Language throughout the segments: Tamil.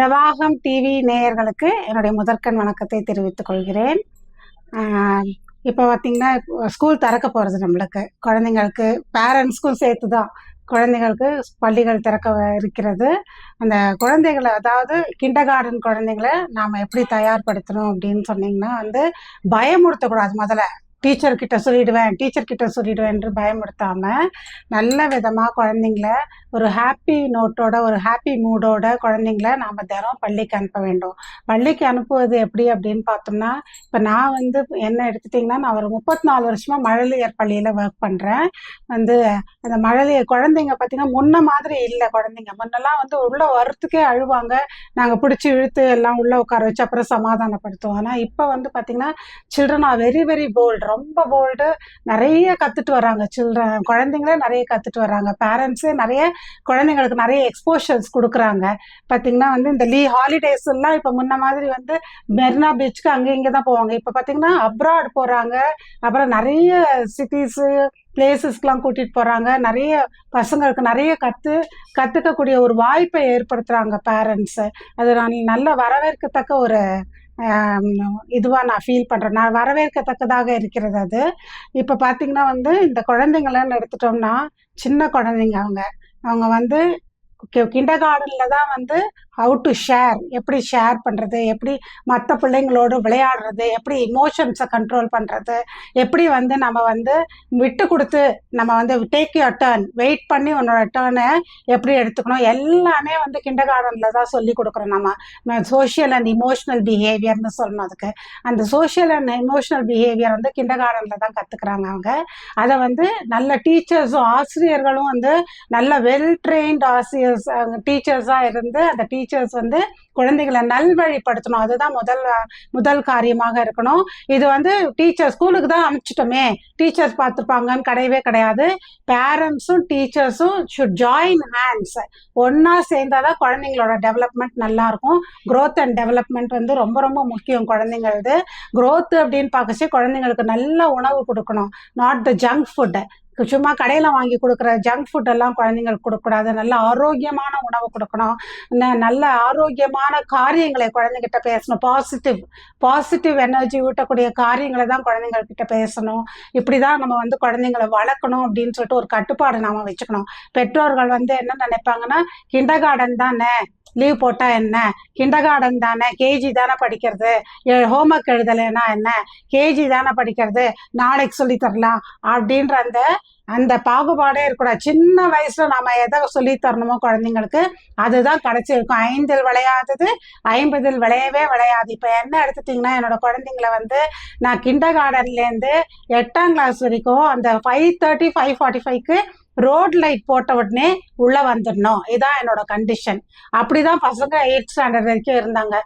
பிரவாகம் டிவி நேயர்களுக்கு என்னுடைய முதற்கண் வணக்கத்தை தெரிவித்துக் கொள்கிறேன். இப்போ பார்த்தீங்கன்னா ஸ்கூல் திறக்க போகிறது நம்மளுக்கு. குழந்தைங்களுக்கு பேரண்ட்ஸ்க்கும் சேர்த்து தான் குழந்தைங்களுக்கு பள்ளிகள் திறக்க இருக்கிறது. அந்த குழந்தைகளை அதாவது கிண்டர் கார்டன் குழந்தைங்களை நாம் எப்படி தயார்படுத்தணும் அப்படின்னு சொன்னீங்கன்னா வந்து பயமுறுத்தக்கூடாது முதல்ல. டீச்சர் கிட்ட சொல்லிடுவேன் டீச்சர் கிட்ட சொல்லிடுவேன் என்று பயமுறுத்தாம நல்ல விதமாக குழந்தைங்கள ஒரு ஹாப்பி நோட்டோட ஒரு ஹாப்பி மூடோட குழந்தைங்கள நாம் தினம் பள்ளிக்கு அனுப்ப வேண்டும். பள்ளிக்கு அனுப்புவது எப்படி அப்படின்னு பார்த்தோம்னா இப்போ நான் வந்து என்ன எடுத்துட்டிங்கன்னா நான் ஒரு முப்பத்தி நாலு வருஷமாக மழலையர் பள்ளியில் ஒர்க் பண்ணுறேன் வந்து அந்த மழலையர் குழந்தைங்க பார்த்தீங்கன்னா முன்ன மாதிரி இல்லை குழந்தைங்க. முன்னெல்லாம் வந்து உள்ளே வரத்துக்கே அழுவாங்க. நாங்கள் பிடிச்சி இழுத்து எல்லாம் உள்ளே உட்கார வச்சு அப்புறம் சமாதானப்படுத்துவோம். ஆனால் இப்போ வந்து பார்த்தீங்கன்னா children are very very bold ரொம்ப போல்டு நிறைய கற்றுட்டு வராங்க சில்ட்ரன் குழந்தைங்களே நிறைய கற்றுட்டு வராங்க பேரண்ட்ஸே நிறைய குழந்தைங்களுக்கு நிறைய எக்ஸ்போஷர்ஸ் கொடுக்குறாங்க. பார்த்தீங்கன்னா வந்து இந்த லீ ஹாலிடேஸ் எல்லாம் இப்போ முன்ன மாதிரி வந்து மெரினா பீச்சுக்கு அங்கே இங்கே தான் போவாங்க. இப்போ பார்த்தீங்கன்னா அப்ராட் போகிறாங்க அப்புறம் நிறைய சிட்டிஸு பிளேசஸ்க்கெலாம் கூட்டிகிட்டு போகிறாங்க நிறைய பசங்களுக்கு நிறைய கற்று கற்றுக்கக்கூடிய ஒரு வாய்ப்பை ஏற்படுத்துகிறாங்க பேரண்ட்ஸு அது நான் நல்ல வரவேற்கத்தக்க ஒரு இதுவாக நான் ஃபீல் பண்ணுறேன் நான் வரவேற்கத்தக்கதாக இருக்கிறது அது. இப்போ பார்த்திங்கன்னா வந்து இந்த குழந்தைங்களன்னு எடுத்துட்டோம்னா சின்ன குழந்தைங்க அவங்க. அவங்க வந்து கிண்டர் கார்டனில் தான் வந்து ஹவு டு ஷேர் எப்படி ஷேர் பண்ணுறது எப்படி மற்ற பிள்ளைங்களோடு விளையாடுறது? எப்படி இமோஷன்ஸை கண்ட்ரோல் பண்ணுறது எப்படி வந்து நம்ம வந்து விட்டு கொடுத்து நம்ம வந்து டேக் யூர் டேர்ன் வெயிட் பண்ணி உன்னோட டேர்னை எப்படி எடுத்துக்கணும்? எல்லாமே வந்து கிண்டர் கார்டனில் தான் சொல்லி கொடுக்குறோம் நம்ம. சோஷியல் அண்ட் இமோஷனல் பிஹேவியர்னு சொல்லணும் அதுக்கு. அந்த சோஷியல் அண்ட் இமோஷனல் பிஹேவியர் வந்து கிண்டர் கார்டனில் தான் கற்றுக்குறாங்க அவங்க. அதை வந்து நல்ல டீச்சர்ஸும் ஆசிரியர்களும் வந்து நல்ல வெல் ட்ரெயின்ட் ஆசிரியர்ஸ் டீச்சர்ஸாக இருந்து அந்த டீச்சர்ஸ் வந்து குழந்தைகளை நல்வழிப்படுத்தணும். அதுதான் முதல் முதல் காரியமாக இருக்கணும். இது வந்து டீச்சர் ஸ்கூலுக்கு தான் அனுப்பிச்சிட்டோமே. டீச்சர்ஸ் பார்த்துப்பாங்கன்னு கிடையவே கிடையாது. பேரண்ட்ஸும் டீச்சர்ஸும் ஷுட் ஜாயின் ஹேண்ட்ஸ் ஒன்றா சேர்ந்தாதான் குழந்தைங்களோட டெவலப்மெண்ட் நல்லாயிருக்கும் க்ரோத் அண்ட் டெவலப்மெண்ட் வந்து ரொம்ப ரொம்ப முக்கியம் குழந்தைங்களது க்ரோத் அப்படின்னு பார்க்கச்சு குழந்தைங்களுக்கு நல்ல உணவு கொடுக்கணும். நாட் த ஜங்க் ஃபுட்டு சும்மா கடையில் வாங்கி கொடுக்குற ஜங்க் ஃபுட் எல்லாம் குழந்தைங்களுக்கு கொடுக்கக்கூடாது. நல்ல ஆரோக்கியமான உணவு கொடுக்கணும். நல்ல ஆரோக்கியமான காரியங்களை குழந்தைகிட்ட பேசணும். பாசிட்டிவ் பாசிட்டிவ் எனர்ஜி ஊட்டக்கூடிய காரியங்களை தான் குழந்தைங்கக்கிட்ட பேசணும். இப்படி தான் நம்ம வந்து குழந்தைங்களை வளர்க்கணும் அப்படின்னு சொல்லிட்டு ஒரு கட்டுப்பாடு நாம் வச்சுக்கணும். பெற்றோர்கள் வந்து என்ன நினைப்பாங்கன்னா கிண்டர் கார்டன் தானே? லீவ் போட்டா என்ன? கிண்டர் கார்டன் தானே? கேஜி தானே படிக்கிறது? ஹோம்ஒர்க் எழுதலைன்னா என்ன? கேஜி தானே படிக்கிறது? நாளைக்கு சொல்லி தரலாம். அப்படின்ற அந்த அந்த பாகுபாடே இருக்கக்கூடாது. சின்ன வயசுல நாம எதை சொல்லி தரணுமோ குழந்தைங்களுக்கு அதுதான் கிடைச்சிருக்கும் ஐந்தில் விளையாதது ஐம்பதில் விளையவே விளையாது. இப்போ என்ன எடுத்துட்டிங்கன்னா என்னோட குழந்தைங்கள வந்து நான் கிண்டர் கார்டன்லேருந்து எட்டாம் கிளாஸ் வரைக்கும் அந்த ஃபைவ் தேர்ட்டி ஃபைவ் ஃபார்ட்டி ஃபைவ்க்கு ரோட் லைட் போட்ட உடனே உள்ள வந்துடணும். இதான் என்னோட கண்டிஷன் அப்படிதான் பசங்க எயிட் ஸ்டாண்டர்ட் வரைக்கும் இருந்தாங்க.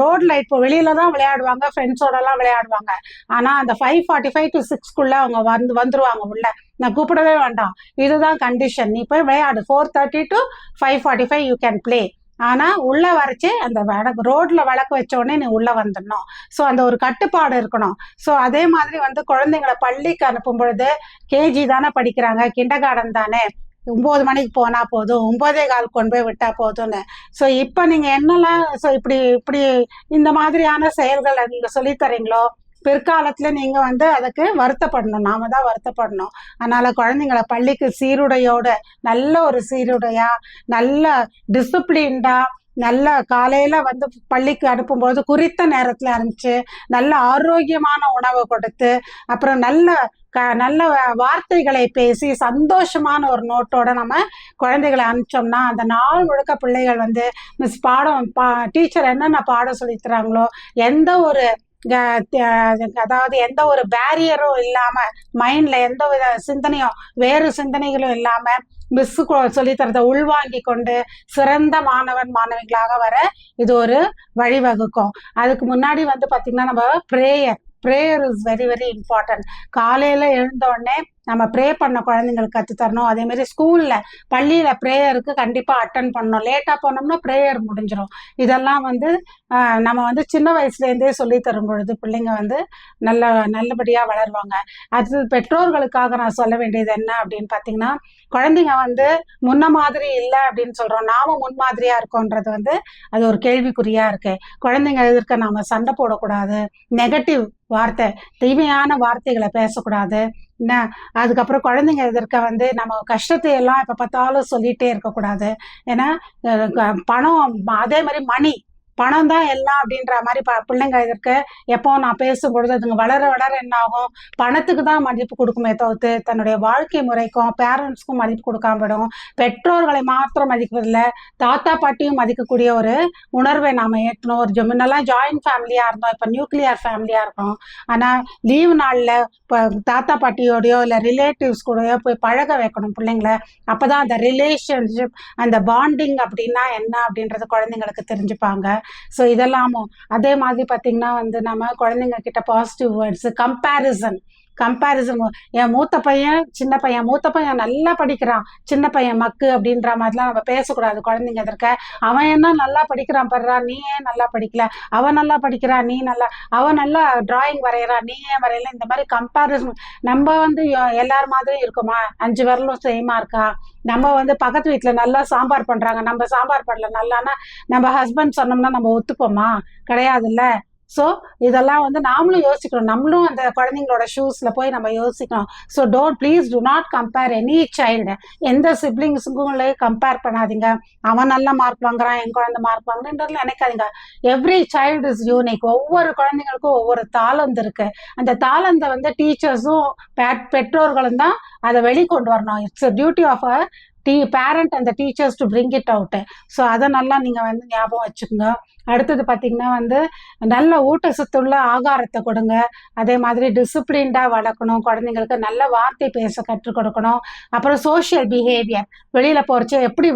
ரோட் லைட் இப்போ வெளியில தான் விளையாடுவாங்க ஃப்ரெண்ட்ஸோடலாம் விளையாடுவாங்க. ஆனா அந்த ஃபைவ் ஃபார்ட்டி ஃபைவ் டு சிக்ஸ்க்குள்ள அவங்க வந்து வந்துருவாங்க உள்ள. நான் கூப்பிடவே வேண்டாம். இதுதான் கண்டிஷன் நீ போய் விளையாடு. Four thirty to five forty five you can play ஆனா உள்ள வரைச்சு அந்த வடக்கு ரோட்ல விளக்கு வச்ச உடனே நீ உள்ள வந்துடணும். ஸோ அந்த ஒரு கட்டுப்பாடு இருக்கணும். ஸோ அதே மாதிரி வந்து குழந்தைங்களை பள்ளிக்கு அனுப்பும் பொழுது கேஜி தானே படிக்கிறாங்க கிண்டர் கார்டன் தானே. ஒம்பது மணிக்கு போனா போதும் ஒன்பதே கால் கொண்டு போய் விட்டா போதும்னு. ஸோ இப்போ நீங்க என்னெல்லாம் ஸோ இப்படி இப்படி இந்த மாதிரியான செயல்களை நீங்க சொல்லித் தரீங்களோ? பிற்காலத்துல நீங்க வந்து அதுக்கு வருத்தப்படணும். நாம தான் வருத்தப்படணும். அதனால குழந்தைங்களை பள்ளிக்கு சீருடையோட நல்ல ஒரு சீருடையா நல்ல டிசிப்ளின்டா நல்ல காலையில வந்து பள்ளிக்கு அனுப்பும்போது குறித்த நேரத்துல அனுப்பிச்சு நல்ல ஆரோக்கியமான உணவை கொடுத்து அப்புறம் நல்ல க நல்ல வார்த்தைகளை பேசி சந்தோஷமான ஒரு நோட்டோட நம்ம குழந்தைகளை அனுப்பிச்சோம்னா அந்த நாள் முழுக்க பிள்ளைகள் வந்து மிஸ் பாடம் பா டீச்சர் என்னென்ன பாடம் சொல்லித்தராங்களோ எந்த ஒரு அதாவது எந்த ஒரு பேரியரும் இல்லாம மைண்ட்ல எந்த வித சிந்தனையும் வேறு சிந்தனைகளும் இல்லாம மிஸ் சொல்லித்தரத உள்வாங்கி கொண்டு சிறந்த மாணவன் மாணவிகளாக வர இது ஒரு வழிவகுக்கும். அதுக்கு முன்னாடி வந்து பாத்தீங்கன்னா நம்ம prayer prayer is very very important காலையில எழுந்த உடனே நம்ம ப்ரே பண்ண குழந்தைங்களுக்கு கற்றுத்தரணும் அதே மாதிரி ஸ்கூலில் பள்ளியில் ப்ரேயருக்கு கண்டிப்பாக அட்டன் பண்ணணும். லேட்டாக போனோம்னா ப்ரேயர் முடிஞ்சிடும் இதெல்லாம் வந்து நம்ம வந்து சின்ன வயசுலேருந்தே சொல்லி தரும் பொழுது பிள்ளைங்க வந்து நல்ல நல்லபடியாக வளருவாங்க. அது பெற்றோர்களுக்காக நான் சொல்ல வேண்டியது என்ன அப்படின்னு பார்த்தீங்கன்னா குழந்தைங்க வந்து முன்ன மாதிரி இல்லை அப்படின்னு சொல்கிறோம் நாம முன்மாதிரியாக இருக்கோன்றது வந்து அது ஒரு கேள்விக்குறியாக இருக்குது குழந்தைங்க எதிர்க்க நாம் சண்டை போடக்கூடாது. நெகட்டிவ் வார்த்தை தீமையான வார்த்தைகளை பேசக்கூடாது. என்ன? அதுக்கப்புறம் குழந்தைங்க எதிர்க்க வந்து நம்ம கஷ்டத்தை எல்லாம் எப்போ பார்த்தாலும் சொல்லிகிட்டே இருக்கக்கூடாது. ஏன்னா பணம் அதே மாதிரி மணி பணம் தான் எல்லாம் அப்படின்ற மாதிரி ப பிள்ளைங்க இதற்கு எப்போ நான் பேசும்பொழுது அதுங்க வளர வளர என்ன ஆகும்? பணத்துக்கு தான் மதிப்பு கொடுக்குமே தவிர்த்து தன்னுடைய வாழ்க்கை முறைக்கும் பேரண்ட்ஸ்க்கும் மதிப்பு கொடுக்காம விடும். பெற்றோர்களை மாத்திரம் மதிப்பதில்லை தாத்தா பாட்டியும் மதிக்கக்கூடிய ஒரு உணர்வை நாம் ஏற்றணும் ஒரு முன்னெல்லாம் ஜாயின்ட் ஃபேமிலியாக இருந்தோம். இப்போ நியூக்ளியர் ஃபேமிலியாக இருக்கோம். ஆனால் லீவு நாளில் இப்போ தாத்தா பாட்டியோடையோ இல்லை ரிலேட்டிவ்ஸ் கூடயோ போய் பழக வைக்கணும் பிள்ளைங்கள. அப்போ தான் அந்த ரிலேஷன்ஷிப் அந்த பாண்டிங் அப்படின்னா என்ன அப்படின்றது குழந்தைங்களுக்கு தெரிஞ்சுப்பாங்க. ஸோ இதெல்லாமும். அதே மாதிரி பார்த்திங்கன்னா வந்து நம்ம குழந்தைங்க கிட்ட பாசிட்டிவ் வேர்ட்ஸு கம்பேரிசன் கம்பேரிசன் என் மூத்த பையன் சின்ன பையன். மூத்த பையன் நல்லா படிக்கிறான். சின்ன பையன் மக்கு அப்படின்ற மாதிரிலாம் நம்ம பேசக்கூடாது. குழந்தைங்க எதிர்க்க. அவன் என்ன நல்லா படிக்கிறான் படுறா நீ ஏன் நல்லா படிக்கல? அவன் நல்லா படிக்கிறா. நீ நல்லா அவன் நல்லா டிராயிங் வரைகிறா நீ ஏன் வரையல? இந்த மாதிரி கம்பேரிசன் நம்ம வந்து எல்லார் மாதிரியும் இருக்குமா? அஞ்சு விரலும் சேமா இருக்கா? நம்ம வந்து பக்கத்து வீட்டில் நல்லா சாம்பார் பண்ணுறாங்க நம்ம சாம்பார் பண்ணல நல்லான்னா நம்ம ஹஸ்பண்ட் சொன்னோம்னா நம்ம ஒத்துப்போமா? கிடையாதுல்ல? ஸோ இதெல்லாம் வந்து நாமளும் யோசிக்கணும். நம்மளும் அந்த குழந்தைங்களோட ஷூஸில் போய் நம்ம யோசிக்கணும். So don't please do not compare any child எந்த சிப்ளிங்ஸுக்கும் கம்பேர் பண்ணாதீங்க. அவன் நல்ல மார்க் வாங்குறான் என் குழந்தை மார்க் வாங்குறேன்றதுல நினைக்காதீங்க. எவ்ரி சைல்டு இஸ் யூனிக் ஒவ்வொரு குழந்தைங்களுக்கும் ஒவ்வொரு தாளந்து இருக்கு. அந்த தாளந்தை வந்து டீச்சர்ஸும் பெற்றோர்களும் தான் அதை வெளிக்கொண்டு வரணும். It's duty of a the parent அந்த teachers to bring it out so அதை நல்லா நீங்கள் வந்து ஞாபகம் வச்சுக்கோங்க. அடுத்தது பார்த்தீங்கன்னா வந்து நல்ல ஊட்டச்சத்துள்ள ஆகாரத்தை கொடுங்க. அதே மாதிரி டிசிப்ளின்டாக வளர்க்கணும். குழந்தைங்களுக்கு நல்ல வார்த்தை பேச கற்றுக் கொடுக்கணும். அப்புறம் சோஷியல் பிஹேவியர் வெளியில் போகிறச்சு எப்படி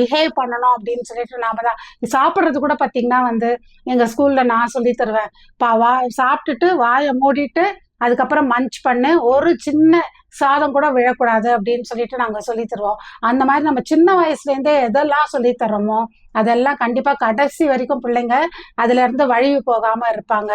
பிஹேவ் பண்ணணும் அப்படின்னு சொல்லிட்டு நாம தான். சாப்பிட்றது கூட பார்த்தீங்கன்னா வந்து எங்கள் ஸ்கூலில் நான் சொல்லி தருவேன். பா வா சாப்பிட்டுட்டு வாயை மூடிட்டு அதுக்கப்புறம் மஞ்ச் பண்ணு. ஒரு சின்ன சாதம் கூட விழக்கூடாது அப்படின்னு சொல்லிட்டு நாங்கள் சொல்லி தருவோம். அந்த மாதிரி நம்ம சின்ன வயசுலேருந்தே எதெல்லாம் சொல்லி தர்றோமோ அதெல்லாம் கண்டிப்பாக கடைசி வரைக்கும் பிள்ளைங்க அதுலேருந்து வழிவு போகாமல் இருப்பாங்க.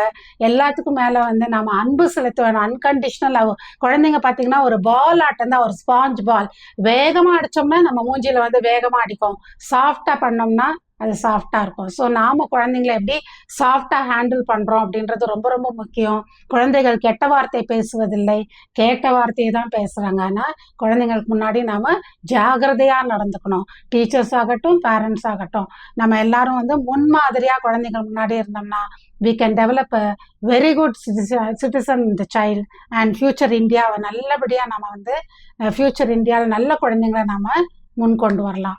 எல்லாத்துக்கும் மேலே வந்து நம்ம அன்பு செலுத்த வேணும் அன்கண்டிஷனல் ஆகும் குழந்தைங்க பார்த்தீங்கன்னா ஒரு பால் ஆட்டம் தான் ஒரு ஸ்பாஞ்ச் பால் வேகமாக அடித்தோம்னா நம்ம மூஞ்சியில் வந்து வேகமாக அடிக்கும். சாஃப்டாக பண்ணோம்னா அது சாஃப்டாக இருக்கும். ஸோ நாம குழந்தைங்கள எப்படி சாஃப்டாக ஹேண்டில் பண்ணுறோம் அப்படின்றது ரொம்ப ரொம்ப முக்கியம். குழந்தைகள் கெட்ட வார்த்தை பேசுவதில்லை. கேட்ட வார்த்தையை தான் பேசுகிறாங்க ஆனால் குழந்தைங்களுக்கு முன்னாடி நாம் ஜாகிரதையாக நடந்துக்கணும். டீச்சர்ஸ் ஆகட்டும் பேரண்ட்ஸ் ஆகட்டும். நம்ம எல்லாரும் வந்து முன்மாதிரியாக குழந்தைகள் முன்னாடி இருந்தோம்னா we can develop a very good citizen இந்த சைல்டு அண்ட் ஃப்யூச்சர் இந்தியாவை நல்லபடியாக நம்ம வந்து ஃப்யூச்சர் இந்தியாவில் நல்ல குழந்தைங்கள நாம முன் கொண்டு வரலாம்.